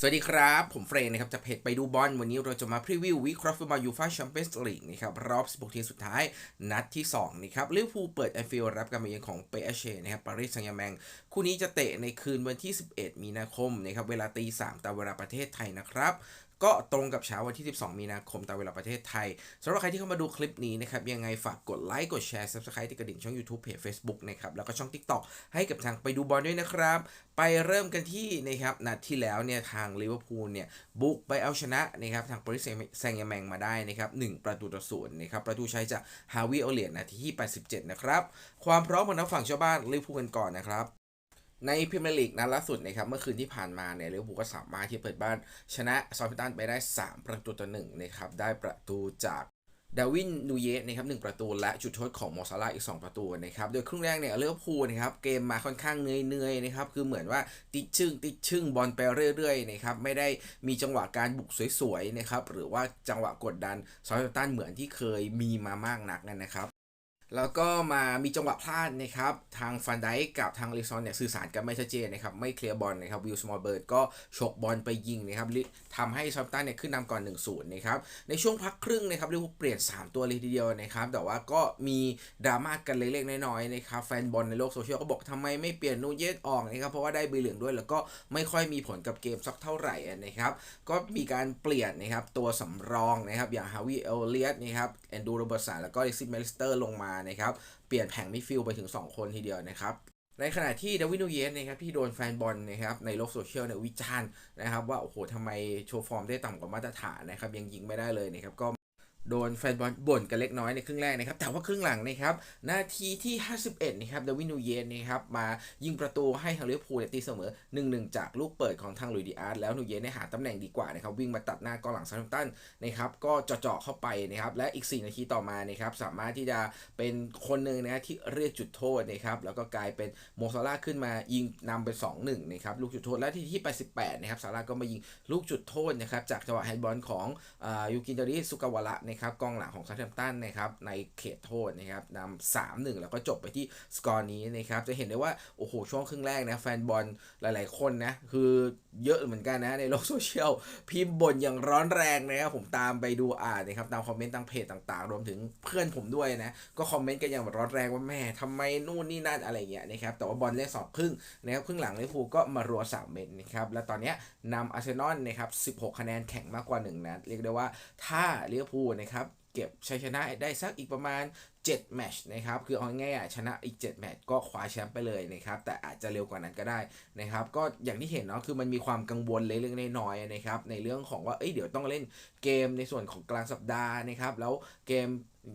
สวัสดีครับ ผมเฟรนนะครับจากเพจไปดูบอลวันนี้เราจะมาพรีวิววิเคราะห์ฟุตบอลยูฟ่าแชมเปี้ยนส์ลีกนะครับรอบ 16 ทีมสุดท้ายนัดที่2นะครับลิเวอร์พูลเปิดแอนฟิลด์รับการมาเยือนของเปเชนะครับปารีสแซงต์แแมงคู่นี้จะเตะในคืนวันที่ 11 มีนาคมนะครับเวลาตี3ตามเวลาประเทศไทยนะครับ ก็ตรงกับเช้าวันที่ 12 มีนาคมตามเวลาประเทศไทยสำหรับใครที่เข้ามาดูคลิปนี้นะครับ ยังไงฝากกดไลค์กดแชร์ Subscribe ที่กระดิ่งช่อง YouTube เพจ Facebook นะครับ แล้วก็ช่อง TikTok ให้กับทางไปดูบอลด้วยนะครับ ไปเริ่มกันที่นะครับนัดที่แล้วเนี่ยทางลิเวอร์พูลเนี่ยบุกไปเอาชนะนะครับทางปารีสแซงแชร์แมงมาได้นะครับ1ประตูต่อศูนย์นะครับประตูชัยจากฮาวิโอเลียนนาทีที่ 87 นะครับ ความพร้อมของนักฝั่งชาวบ้านลิเวอร์พูลกันก่อนนะครับ ในพรีเมียร์ลีกนัดล่าสุดนะครับเมื่อคืนที่ผ่านมาเนี่ยลิเวอร์พูลก็สามารถที่เปิดบ้านชนะซอฟตันไปได้ 3 ประตูต่อหนึ่งนะครับได้ประตูจากดาวินนูเยสนะครับหนึ่งประตูและจุดโทษของโมซาลาอีก 2 ประตูนะครับโดยครึ่งแรกเนี่ยลิเวอพูนะครับเกมมาค่อนข้างเหนื่อยๆนะครับคือเหมือนว่าติดชึ่งติดชึ่งบอลไปเรื่อยๆนะครับไม่ได้มีจังหวะการบุกสวยๆนะครับหรือว่าจังหวะกดดันซอฟตันเหมือนที่เคยมีมามากนักนั่นนะครับ แล้วก็มามีจังหวะพลาดนะครับ ทางฟันไดกับทางลิซอนเนี่ยสื่อสารกันไม่ชัดเจนนะครับ ไม่เคลียร์บอลนะครับวิลสมอลเบิร์ดก็ฉกบอลไปยิงนะครับทำให้ซอฟตันเนี่ยขึ้นนำก่อน1-0นะครับ ในช่วงพักครึ่งนะครับลิเวอร์พูลเปลี่ยน 3 ตัวเลยทีเดียวนะครับ แต่ว่าก็มีดราม่ากันเล็กๆน้อยๆนะครับ แฟนบอลในโลกโซเชียลก็บอกทำไมไม่เปลี่ยนนูเยสออกนะครับ เพราะว่าได้ใบเหลืองด้วย แล้วก็ไม่ค่อยมีผลกับเกมสักเท่าไหร่นะครับ ก็มีการเปลี่ยนนะครับตัวสำรองนะครับอย่างฮาวิเอลเลียสนะครับ อนดูโรเบิร์สันแล้วก็เล็กซิเมลิสเตอร์ลงมานะครับ เปลี่ยนแผงมิดฟิลด์ไปถึง 2 คนทีเดียวนะครับในขณะที่ดาวินนูเยสนะครับที่โดนแฟนบอลนะครับในโลกโซเชียลเนี่ยวิจารณ์นะครับว่า โอ้โหทำไมโชว์ฟอร์มได้ต่ำกว่ามาตรฐานนะครับ ยังยิงไม่ได้เลยนะครับก็ โดนแฟนบอลบ่นกันเล็กน้อยในครึ่งแรกนะครับ แต่ว่าครึ่งหลังนะครับ นาทีที่ 51 นะครับเดวินนูเยสนะครับ มายิงประตูให้ทางลิเวอร์พูลตีเสมอ 1-1 จากลูกเปิดของทางลุยดิอาร์ตแล้วนูเยสเนี่ยหาตำแหน่งดีกว่านะครับ วิ่งมาตัดหน้ากองหลังซาร์ตันนะครับ ก็เจาะเข้าไปนะครับ และอีก 4 นาทีต่อมานะครับ สามารถที่จะเป็นคนหนึ่งนะที่เรียกจุดโทษนะครับ แล้วก็กลายเป็นโมซาร่าขึ้นมายิงนำไป 2-1 นะครับ ลูกจุดโทษ และที่ที่ 88 นะครับ ซาร่าก็มายิงลูกจุดโทษนะครับ จากจังหวะแฮนด์บอลของยูกินดาริสุกาวาระนะครับกองหลังของซาร์แฮมป์ตันนะครับในเขตโทษนะครับนำสามหนึ่งแล้วก็จบไปที่สกอร์นี้นะครับจะเห็นได้ว่า โอ้โห ช่วงครึ่งแรกนะแฟนบอลหลายๆคนนะ คือเยอะเหมือนกันนะในโลกโซเชียล พิมพ์บ่นอย่างร้อนแรงนะครับผมตามไปดูอ่านนะครับตามคอมเมนต์ตามเพจต่างๆ รวมถึงเพื่อนผมด้วยนะ ก็คอมเมนต์กันอย่างร้อนแรงว่าแม่ทำไมนู่นนี่นั่นอะไรเงี้ยนะครับแต่ว่าบอลเล่นสองครึ่งนะครับครึ่งหลังลิเวอร์พูลก็มารัวสามเม็ดนะครับและตอนนี้นำอาร์เซนอลนะครับ16 คะแนนแข่งมากกว่า1นัดเรียกได้ว่าถ้าลิเวอร์พูลนะครับ เก็บชัยชนะได้สักอีกประมาณ 7แมตช์นะครับคือเอาง่ายๆชนะอีก 7 แมตช์ก็คว้าแชมป์ไปเลยนะครับแต่อาจจะเร็วกว่านั้นก็ได้นะครับก็อย่างที่เห็นเนาะคือมันมีความกังวลเล็กๆน้อยๆนะครับในเรื่องของว่าเอ้ยเดี๋ยวต้องเล่นเกมในส่วนของกลางสัปดาห์นะครับแล้วเกม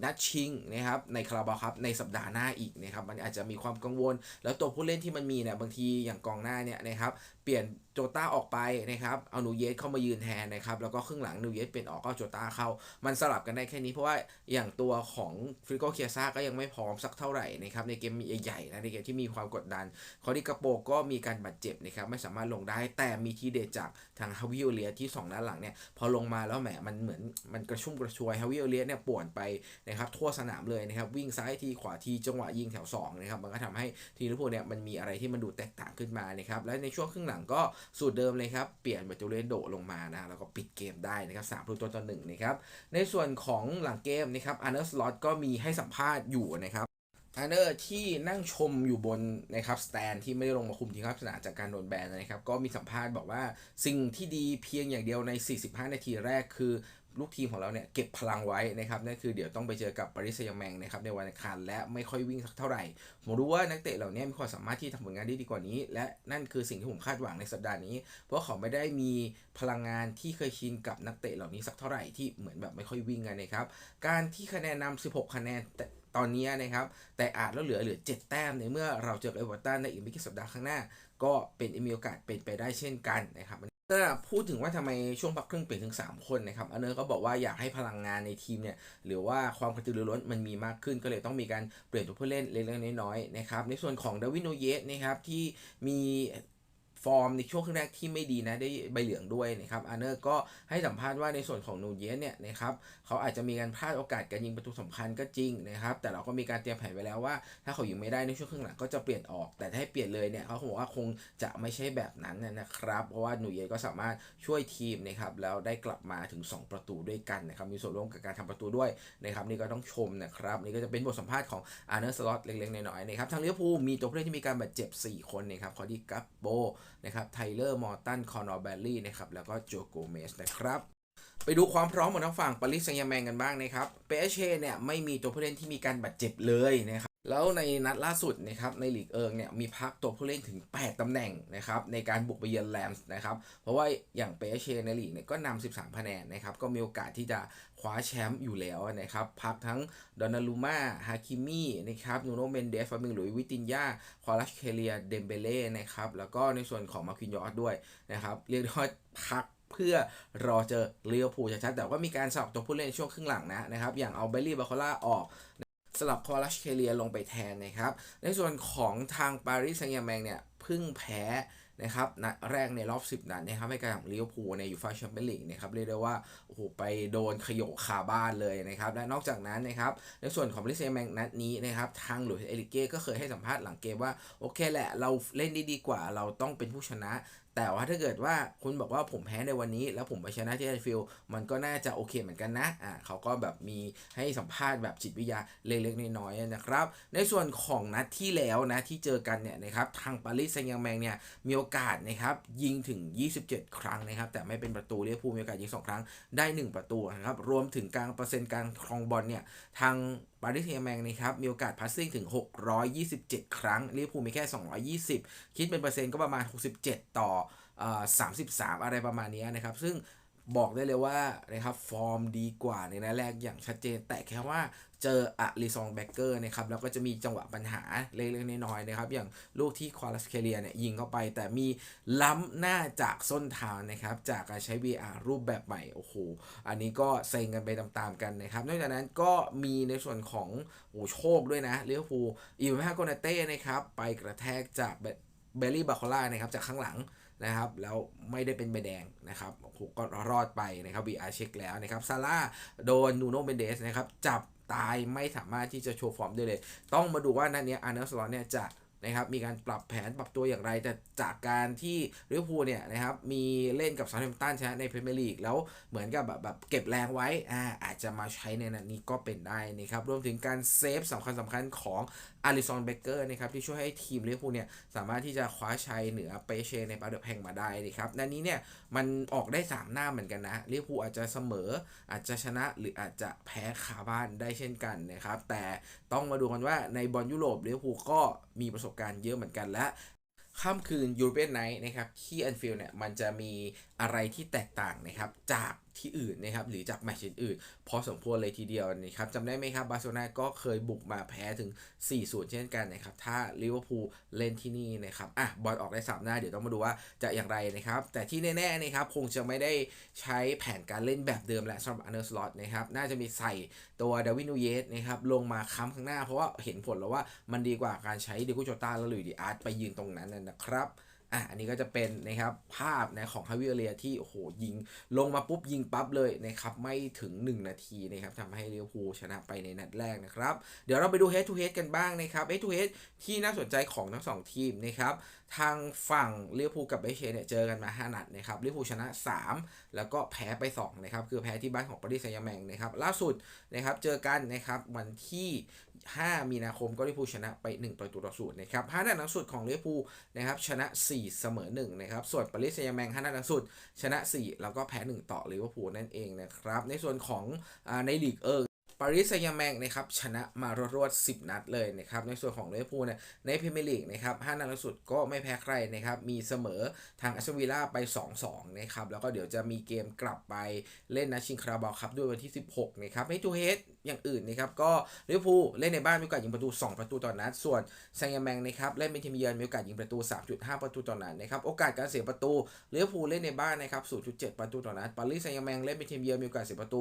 นัดชิงนะครับในคาราบาครับในสัปดาห์หน้าอีกนะครับมันอาจจะมีความกังวล แล้วตัวผู้เล่นที่มันมีเนี่ยบางทีอย่างกองหน้าเนี่ยนะครับเปลี่ยนโจต้าออกไปนะครับเอานูเยสเข้ามายืนแทนนะครับแล้วก็ครึ่งหลังนูเยสเปลี่ยนออกก็โจต้าเข้า มันสลับกันได้แค่นี้เพราะว่าอย่างตัวของฟริโกเคยซ่าก็ยังไม่พร้อมสักเท่าไหร่นะครับในเกมใหญ่ๆนะในเกมที่มีความกดดันคอดิกาโปก็มีการบาดเจ็บนะครับไม่สามารถลงได้แต่มีทีเด็ดจากทางฮาวิโอเลียที่2นัดหลังเนี่ยพอลงมาแล้วแหมมันเหมือนมันกระชุ่มกระชวยฮาวิโอเลียเนี่ยป่วนไปนะครับทั่วสนามเลยนะครับวิ่งซ้ายทีขวาทีจังหวะยิงแถว2นะครับมันก็ทำให้ทีมลิเวอร์พูลเนี่ยมันมีอะไรที่มันดูแตกต่างขึ้นมานะครับและในช่วงครึ่งหลังก็สูตรเดิมเลยครับเปลี่ยนบัตูเลนโดลงมานะแล้วก็ปิดเกมได้นะครับสามประตูต่อหนึ่งนะครับในส่วนของหลังเกมนะครับอาร์เนอร์สล็อตก็มีให้สัมภาษณ์อยู่นะครับอาร์เนอร์ที่นั่งชมอยู่บนนะครับสแตนที่ไม่ได้ลงมาคุมทีมครับสนามจากการโดนแบนนะครับ ก็มีสัมภาษณ์บอกว่าสิ่งที่ดีเพียงอย่างเดียวใน 45 นาทีแรกคือ ลูกทีมของเราเนี่ยเก็บพลังไว้นะครับนั่นคือเดี๋ยวต้องไปเจอกับปารีสแซงต์แมงนะครับในวันอังคารและไม่ค่อยวิ่งสักเท่าไหร่ ผมรู้ว่านักเตะเหล่านี้มีความสามารถที่ทำผลงานได้ดีกว่านี้ และนั่นคือสิ่งที่ผมคาดหวังในสัปดาห์นี้ เพราะเขาไม่ได้มีพลังงานที่เคยชินกับนักเตะเหล่านี้สักเท่าไหร่ที่เหมือนแบบไม่ค่อยวิ่งกันนะครับการที่คะแนนนำ16 คะแนนแต่ตอนนี้นะครับ แต่อาจแล้วเหลือเหลือ 7 แต้มในเมื่อเราเจอเอเวอร์ตันในอีกไม่กี่สัปดาห์ข้างหน้า ก็เป็นมีโอกาสเป็นไปได้เช่นกันนะครับ ถ้าพูดถึงว่าทำไมช่วงพักครึ่งเปลี่ยนถึง 3 คนนะครับอันเนอร์ก็บอกว่าอยากให้พลังงานในทีมเนี่ยหรือว่าความกระตือรือร้นมันมีมากขึ้นก็เลยต้องมีการเปลี่ยนตัวผู้เล่นเล็กๆน้อยๆนะครับในส่วนของดาวินโนเยสนะครับที่มี ฟอร์มในช่วงครึ่งแรกที่ไม่ดีนะได้ใบเหลืองด้วยนะครับอาร์เนอร์ก็ให้สัมภาษณ์ว่าในส่วนของนูเยสเนี่ยนะครับเขาอาจจะมีการพลาดโอกาสการยิงประตูสำคัญก็จริงนะครับแต่เราก็มีการเตรียมแผนไว้แล้วว่า ถ้าเขายิงไม่ได้ในช่วงครึ่งหลังก็จะเปลี่ยนออก แต่ถ้าให้เปลี่ยนเลยเนี่ยเขาคงบอกว่าคงจะไม่ใช่แบบนั้นนะครับเพราะว่านูเยสก็สามารถช่วยทีมนะครับแล้วได้กลับมาถึง 2 ประตูด้วยกันนะครับมีส่วนร่วมกับการทำประตูด้วยนะครับนี่ก็ต้องชมนะครับนี่ก็จะเป็นบทสัมภาษณ์ของอาร์เนอร์สล็อตเล็กๆน้อยๆนะครับทางลิเวภูมีตัวผู้เล่นที่มีการบาดเจ็บ 4 คนนะครับคอร์ดี้กัปโบนะครับไทเลอร์มอร์ตันคอนอร์แบลลี่นะครับแล้วก็โจโกเมสนะครับไปดูความพร้อมของทางฝั่งปารีสแซงต์แชร์แมงกันบ้างนะครับเปเชเนี่ยไม่มีตัวผู้เล่นที่มีการบาดเจ็บเลยนะครับ แล้วในนัดล่าสุดนะครับในลีกเอิงเนี่ยมีพักตัวผู้เล่นถึง 8 ตำแหน่งนะครับในการบุกไปเยือนแลมส์นะครับเพราะว่าอย่างเปเชในลีกเนี่ยก็นำ 13คะแนนนะครับก็มีโอกาสที่จะคว้าแชมป์อยู่แล้วนะครับพักทั้งดอนาลูมาฮาคิมี่นะครับนูโนเมนเดสฟาบิงหลุยวิตินยาควาลัชเคเลียเดมเบเล่นะครับแล้วก็ในส่วนของมาคินยอสด้วยนะครับเรียกได้ว่าพักเพื่อรอเจอเลียวพูชัดๆแต่ว่ามีการสลับตัวผู้เล่นในช่วงครึ่งหลังนะนะครับอย่างเอาเบลลี่บาคอล่าออก สลับคอลัชเคเลียลงไปแทนนะครับ ในส่วนของทางปารีสแซงต์แชร์แมงเนี่ยเพิ่งแพ้นะครับนัดแรกในรอบ 10 นัดนะครับให้กับลิเวอร์พูลในยูฟ่าแชมเปี้ยนลีกนะครับเรียกได้ว่าโอ้โหไปโดนขยโกคาบ้านเลยนะครับและนอกจากนั้นนะครับในส่วนของปารีสแซงต์แมงนัดนี้นะครับทางหลุยส์เอลิเก้ก็เคยให้สัมภาษณ์หลังเกมว่า โอเคแหละ เราเล่นด้ดีกว่าเราต้องเป็นผู้ชนะแต่ว่าถ้าเกิดว่าคุณบอกว่าผมแพ้ในวันนี้ แล้วผมไปชนะที่แอนฟิลมันก็น่าจะโอเคเหมือนกันนะอ่าเขาก็แบบมีให้สัมภาษณ์แบบจิตวิทยาเล็กๆน้อยๆนะครับ ในส่วนของนัดที่แล้วนะที่เจอกันเนี่ยนะครับทางปารีสแซงต์แชร์แมงเนี่ยมีโอกาสนะครับยิงถึง 27 ครั้งนะครับ แต่ไม่เป็นประตูเรียกพูมีโอกาสยิง 2 ครั้งได้ 1 ประตูนะครับรวมถึงการเปอร์เซ็นต์การครองบอลเนี่ยทาง ปารีสแซงต์แชร์แมงนะครับมีโอกาสพาสซิ่งถึง 627 ครั้งลิเวอร์พูลมีแค่ 220 คิดเป็นเปอร์เซ็นต์ก็ประมาณ 67 ต่อออ33 อะไรประมาณนี้นะครับ ซึ่ง บอกได้เลยว่านะครับฟอร์มดีกว่าในนัดแรกอย่างชัดเจน แต่แค่ว่าเจออะลิซองแบ็กเกอร์นะครับแล้วก็จะมีจังหวะปัญหาเล็กๆน้อยๆนะครับ อย่างลูกที่ควาลัสเคเลียเนี่ยยิงเข้าไป แต่มีล้ำหน้าจากส้นเท้านะครับ จากการใช้ VR รูปแบบใหม่โอ้โหอันนี้ก็เซ็งกันไปตามๆกันนะครับนอกจากนั้นก็มีในส่วนของโอ้โชคด้วยนะเลิเวอร์พูลอีวาโกนาเต้นะครับไปกระแทกจากเบลลี่บาคอล่านะครับจากข้างหลัง นะครับแล้วไม่ได้เป็นใบแดงนะครับโอ้โหก็รอดไปนะครับ VR เช็คแล้วนะครับซาร่าโดนนูโนเบนเดสนะครับจับตายไม่สามารถที่จะโชว์ฟอร์มได้เลย ต้องมาดูว่านัดนี้อาร์เนลสลอนเนี่ยจะ นะครับมีการปรับแผนปรับตัวอย่างไร แต่จากการที่ลิเวอร์พูลเนี่ยนะครับมีเล่นกับซา u t แฮมป์ตันช่ไหมในพรีเมียร์ลีกแล้วเหมือนกับแบบแบบเก็บแรงไว้อ่าอาจจะมาใช้ในนัดนี้ก็เป็นได้นะครับรวมถึงการเซฟสำคัญสำคัญของอาริซอนเบเกอร์นะครับที่ช่วยให้ทีมลิเวอร์พูลเนี่ยสามารถที่จะคว้าชัยเหนือเปเชในปาเดอร์แพงมาได้นะครับนัดนี้เนี่ยมันออกได้ 3 หน้าเหมือนกันนะลิเวอร์พูลอาจจะเสมออาจจะชนะหรืออาจจะแพ้คาบ้านได้เช่นกันนะครับแต่ต้องมาดูกันว่าในบอลยุโรปลิเวอร์พูลก็มีประสบการณ์เยอะเหมือนกันและค่ำคืนยูเรเปียนไนท์นะครับที่แอนฟิลด์เนี่ยมันจะมี อะไรที่แตกต่างนะครับจากที่อื่นนะครับหรือจากแมตช์อื่นๆพอสมควรเลยทีเดียวนะครับจำได้ไหมครับบาร์เซโลนาก็เคยบุกมาแพ้ถึง 4-0 เช่นกันนะครับถ้าลิเวอร์พูลเล่นที่นี่นะครับอะบอลออกได้ 3 หน้าเดี๋ยวต้องมาดูว่าจะอย่างไรนะครับ แต่ที่แน่ๆนะครับคงจะไม่ได้ใช้แผนการเล่นแบบเดิมและสำหรับอันเดอร์สล็อตนะครับน่าจะมีใส่ตัวเดวินูเยสนะครับลงมาค้ำข้างหน้าเพราะว่าเห็นผลแล้วว่ามันดีกว่าการใช้เดกูโจตาและลุยดิอาร์ตไปยืนตรงนั้นนะครับ อะอันนี้ก็จะเป็นนะครับภาพนะของฮาวิเอเลียที่โอ้โหยิงลงมาปุ๊บยิงปั๊บเลยนะครับไม่ถึง 1 นาทีนะครับทำให้ลิเวอร์พูลชนะไปในนัดแรกนะครับเดี๋ยวเราไปดู head to head กันบ้างนะครับ head to head ที่น่าสนใจของทั้งสองทีมนะครับทางฝั่งลิเวอร์พูลกับเบเชเนี่ยเจอกันมา 5 นัดนะครับลิเวอร์พูลชนะ 3 แล้วก็แพ้ไป2นะครับคือแพ้ที่บ้านของปารีสแซงต์แมงนะครับล่าสุดนะครับเจอกันนะครับวันที่ 5 มีนาคมก็ลิเวอร์พูลชนะไป 1 ประตูต่อศูนย์นะครับห้านัดหลังสุดของลิเวอร์พูลนะครับชนะ 4 เสมอ1นะครับส่วนปารีสแซงต์แชร์แมงห้านัดหลังสุดชนะ 4 แล้วก็แพ้ 1 ต่อลิเวอร์พูลนั่นเองนะครับในส่วนของอในลีกเอิงปารีสแซงต์แชร์แมงนะครับชนะมารวดๆ10 นัดเลยนะครับในส่วนของลิเวอร์พูลเนี่ยในพรีเมียร์ลีกนะครับห้านัดหลังสุดก็ไม่แพ้ใครนะครับมีเสมอทางแอสตันวิลล่าไป 2-2นะครับแล้วก็เดี๋ยวจะมีเกมกลับไปเล่นนัดชิงคาราบาวครับด้วยวันที่ 16นะครับให้ทูเฮดอย่างอื่นนะครับก็ลิเวอร์พูลเล่นในบ้านมีโอกาสยิงประตู 2 ประตูต่อนัด ส่วนแซงต์แมงนะครับเล่นเป็นทีมเยือนมีโอกาสยิงประตู 3.5 ประตูต่อนัดนะครับโอกาสการเสียประตูลิเวอร์พูลเล่นในบ้านนะครับ0.7 ประตูต่อนัดปารีสแซงต์แมงเล่นเป็นทีมเยือนมีโอกาสเสียประตู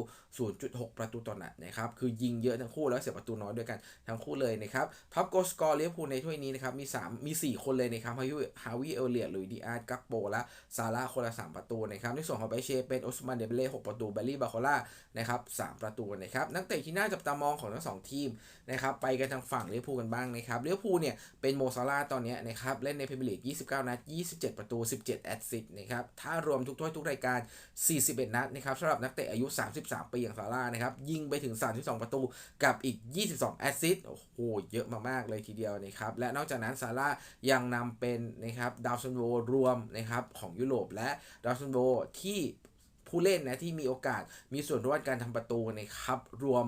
0.6 ประตูต่อนัดนะครับคือยิงเยอะทั้งคู่แล้วเสียประตูน้อยด้วยกันทั้งคู่เลยนะครับท็อปโกสกอร์ลิเวอร์พูลในถ้วยนี้นะครับมี 3 มี 4 คนเลยนะครับฮาวิฮาวิเอลเลียลุยดิอาร์กักโบและซาร่าคนละ 3 ประตูนะครับในส่วนของเบเชเป็นออสมันเดเบเล่6ประตูเบลลี่บาโคล่านะครับ3ประตูนะครับนักเตะที่น่าจับตามองของทั้งสองทีมนะครับไปกันทางฝั่งเลิเวอร์พูกันบ้างนะครับเลิเวอร์พูเนี่ยเป็นโมซาร่าตอนนี้นะครับเล่นในพรีเมียร์ลีก 29 นัด 27 ประตู 17 แอสซิสต์นะครับถ้ารวมทุกถ้วยทุกรายการ 41 นัดนะครับสำหรับนักเตะอายุ 33 ปีอย่างซาร่านะครับยิงไปถึง 32 ประตูกับอีก 22 แอสซิสต์โอ้โหเยอะมากๆเลยทีเดียวนะครับและนอกจากนั้นซาร่ายังนำเป็นนะครับดาวซันโวรวมนะครับของยุโรปและดาวซันโวที่ ผู้เล่นนะที่มีโอกาสมีส่วนร่วมการทำประตูนะครับรวม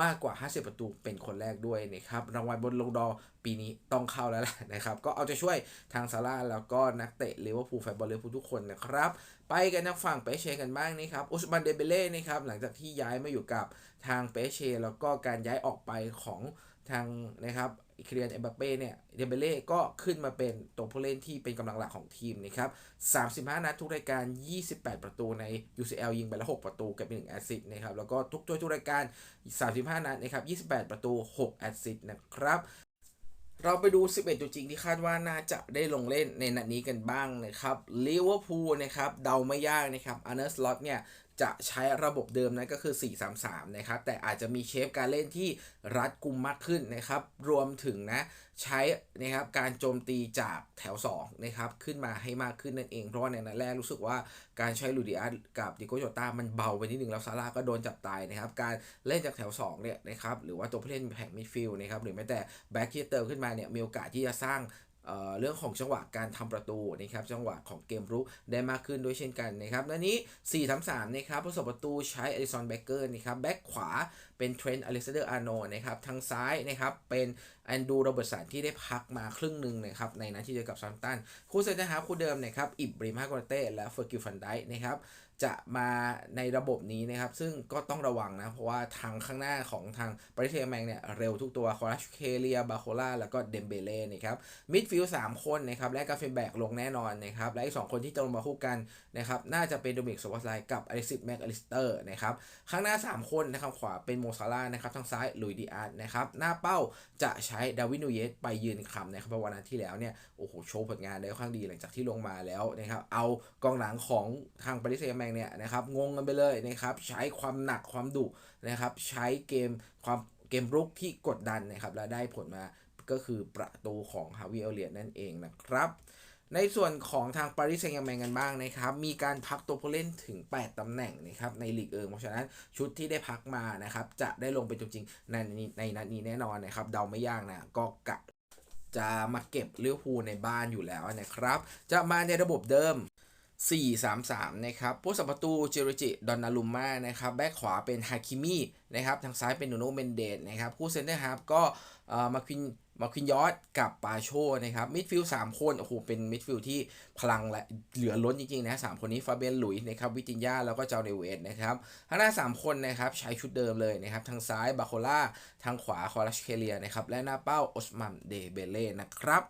มากกว่า 50 ประตูเป็นคนแรกด้วยนะครับรางวัลบนลงดอปีนี้ต้องเข้าแล้วแหละนะครับก็เอาใจช่วยทางซาร่าแล้วก็นักเตะลิเวอร์พูลแฟนบอลลิเวอร์พูลทุกคนนะครับไปกันทางฝั่งเปเช่กันบ้างนะครับอุสมันเดเบเล่นะครับหลังจากที่ย้ายมาอยู่กับทางเปเช่แล้วก็การย้ายออกไปของทางนะครับ เคลียนเอ็มบัปเป้เนี่ยเดเบเล่ก็ขึ้นมาเป็นตัวผู้เล่นที่เป็นกำลังหลักของทีมนะครับ35 นัดทุกรายการ 28 ประตูใน UCL ยิงไปล้ว6ประตูกับ1แอสซิสต์นะครับ แล้วก็ทุกตัวทุกรายการ 35 นัดนะครับ 28 ประตู 6 แอสซิสต์นะครับเราไปดู 11 ตัวจริงที่คาดว่าน่าจะได้ลงเล่นในนัดนี้กันบ้างนะครับลิเวอร์พูลนะครับ เดาไม่ยากนะครับอันเนอร์สล็อตเนี่ย จะใช้ระบบเดิมนั่นก็คือ 4-3-3 นะครับ แต่อาจจะมีเชฟการเล่นที่รัดกุมมากขึ้นนะครับ รวมถึงนะใช้นะครับการโจมตีจากแถว2นะครับขึ้นมาให้มากขึ้นนั่นเอง เพราะว่าในนัดแรกรู้สึกว่าการใช้ลูดิอาร์กับดิโกโจตามันเบาไปนิดนึงแล้วซาร่าก็โดนจับตายนะครับ การเล่นจากแถว2เนี่ยนะครับหรือว่าตัวผู้เล่นแผงมิดฟิลด์นะครับหรือแม้แต่แบ็กที่เติมขึ้นมาเนี่ยมีโอกาสที่จะสร้าง เรื่องของจังหวะการทำประตูนะครับจังหวะของเกมรุกได้มากขึ้นด้วยเช่นกันนะครับและนี้ 4 3 3 นะครับผู้สบประตูใช้อลิซอนแบ็กเกอร์นะครับแบ็กขวาเป็นเทรนต์อเล็กซานเดอร์อาร์โนนะครับทางซ้ายนะครับเป็นแอนดูโรเบิร์ตสันที่ได้พักมาครึ่งหนึ่งนะครับในนัดที่เจอกับซัมตันคู่เซนนะครับคู่เดิมนะครับอิบริมาโกเต้และเฟอร์กิลฟันไดนะครับ จะมาในระบบนี้นะครับ ซึ่งก็ต้องระวังนะ เพราะว่าทางข้างหน้าของทางปริเทแมงเนี่ย เร็วทุกตัวคอรัชเคเลียบาโคล่าแล้วก็เดมเบเล่นะครับมิดฟิลด์สามคนนะครับ และกาเฟนแบกลงแน่นอนนะครับ และอีกสองคนที่จะลงมาคู่กันนะครับ น่าจะเป็นโดมิกสวัสไลกับอล็กซิแม็กอลิสเตอร์นะครับ ข้างหน้า 3 คนนะครับ ขวาเป็นโมซาร่านะครับ ทางซ้ายลุยดิอาร์นะครับ หน้าเป้าจะใช้ดาวินูเยสไปยืนคำนะครับเพราะวันนั้นที่แล้วเนี่ย โอ้โห โชว์ผลงานได้ค่อนข้างดีหลังจากที่ลงมาแล้วนะครับ เอากองหลังของทางปริสแซงต์แมงเนี่ยนะครับงงกันไปเลยนะครับใช้ความหนักความดุนะครับใช้เกมความเกมรุกที่กดดันนะครับและได้ผลมาก็คือประตูของฮาวิเอเลียนนั่นเองนะครับในส่วนของทางปารีสแซงต์แร์แมงกันบ้างนะครับ มีการพักตัวผู้เล่นถึง 8 ตำแหน่งนะครับในลีกเอิงเพราะฉะนั้นชุดที่ได้พักมานะครับจะได้ลงเป็นจริงๆในในนัดนี้แน่นอนนะครับเดาไม่ยากนะก็กะจะมาเก็บเลิเวอร์พูลในบ้านอยู่แล้วนะครับ จะมาในระบบเดิม 4-3-3 นะครับผู้สัมประตูเจริจิ ดอนนารุม่านะครับ แบ็คขวาเป็นฮาคิมินะครับ ทางซ้ายเป็นนูโนเมนเดสนะครับผู้เซนเตอร์ฮาร์ฟก็มาควินมาควินยอสกับปาโชนะครับ มิดฟิลด์สามคน โอ้โห เป็นมิดฟิลด์ที่พลังและเหลือล้นจริงๆนะสามคนนี้ ฟาเบียนหลุยนะครับ วิตินยา แล้วก็เจ้าเนเวสนะครับข้างหน้า 3 คนนะครับ ใช้ชุดเดิมเลยนะครับ ทางซ้ายบาโคล่า ทางขวา คอรัชเคเลียนะครับ และหน้าเป้า ออสมันเดเบเล่ นะครับ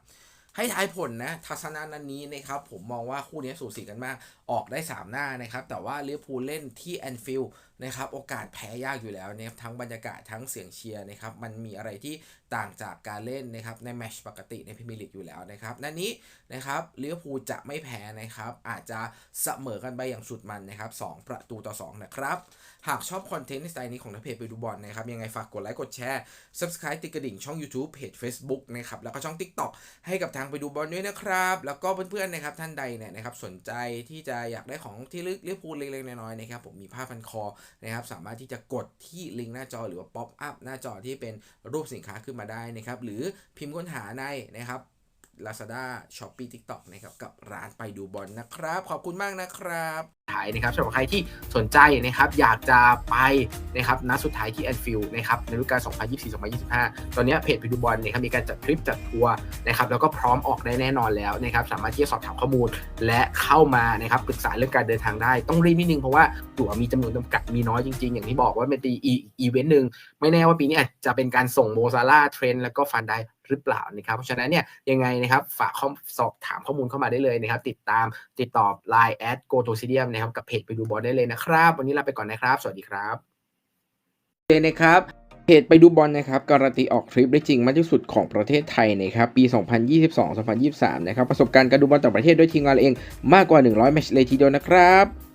ให้ทายผลนะ ทัศนานันนี้นะครับผมมองว่าคู่นี้สูสีกันมาก ออกได้ 3 หน้านะครับ แต่ว่าลิเวอร์พูลเล่นที่แอนฟิลด์นะครับโอกาสแพ้ยากอยู่แล้วนะครับทั้งบรรยากาศทั้งเสียงเชียร์นะครับมันมีอะไรที่ต่างจากการเล่นนะครับในแมชปกติในพรีเมียร์ลีกอยู่แล้วนะครับนัดนี้นะครับลิเวอร์พูลจะไม่แพ้นะครับอาจจะเสมอกันไปอย่างสุดมันนะครับ2ประตูต่อ 2 นะครับ หากชอบคอนเทนต์ในสไตล์นี้ของนักเพจไปดูบอลนะครับยังไงฝากกดไลค์กดแชร์ Subscribe ติดกระดิ่งช่อง YouTube เพจ Facebook นะครับแล้วก็ช่อง TikTok ให้กับทางไปดูบอลด้วยนะครับ แล้วก็เพื่อนๆนะครับท่านใดเนี่ยนะครับสนใจที่จะอยากได้ของที่ลึกเรียกพูดเล็กๆน้อยๆนะครับผมมีผ้าพันคอนะครับสามารถที่จะกดที่ลิงก์หน้าจอหรือว่าป๊อปอัพหน้าจอที่เป็นรูปสินค้าขึ้นมาได้นะครับหรือพิมพ์ค้นหาในนะครับ Lazada Shopee TikTok นะครับกับร้านไปดูบอลนะครับ ขอบคุณมากนะครับ ท้ายนะครับสำหรับใครที่สนใจนะครับอยากจะไปนะครับนัดสุดท้ายที่แอนฟิลด์นะครับในฤดูกาล 2024-2025 ตอนนี้เพจไปดูบอลเนี่ยครับมีการจัดทริปจัดทัวร์นะครับแล้วก็พร้อมออกได้แน่นอนแล้วนะครับสามารถที่จะสอบถามข้อมูลและเข้ามานะครับปรึกษาเรื่องการเดินทางได้ ต้องรีบนิดนึงเพราะว่าตั๋วมีจำนวนจำกัดมีน้อยจริงๆ อย่างที่บอกว่าเป็นตีอีอีเวนต์หนึ่งไม่แน่ว่าปีนี้อาจจะเป็นการส่งโมซาร่าเทรนแล้วก็ฟันได้หรือเปล่านะครับเพราะฉะนั้นเนี่ยยังไงนะครับฝากข้อสอบถามข้อมูลเข้ามาได้เลยนะครับติดตามติดต่อ Line แอดโกโตซิเดียมนะครับกับเพจไปดูบอลได้เลยนะครับ วันนี้ลาไปก่อนนะครับ สวัสดีครับโอเคนะครับเพจไปดูบอลนะครับการันตีออกทริปได้จริงมากที่สุดของประเทศไทยนะครับปี 2022-2023 นะครับประสบการณ์การดูบอลต่างประเทศด้วยทีมงานเราเองมากกว่า 100 แมตช์เลยทีเดียวนะครับ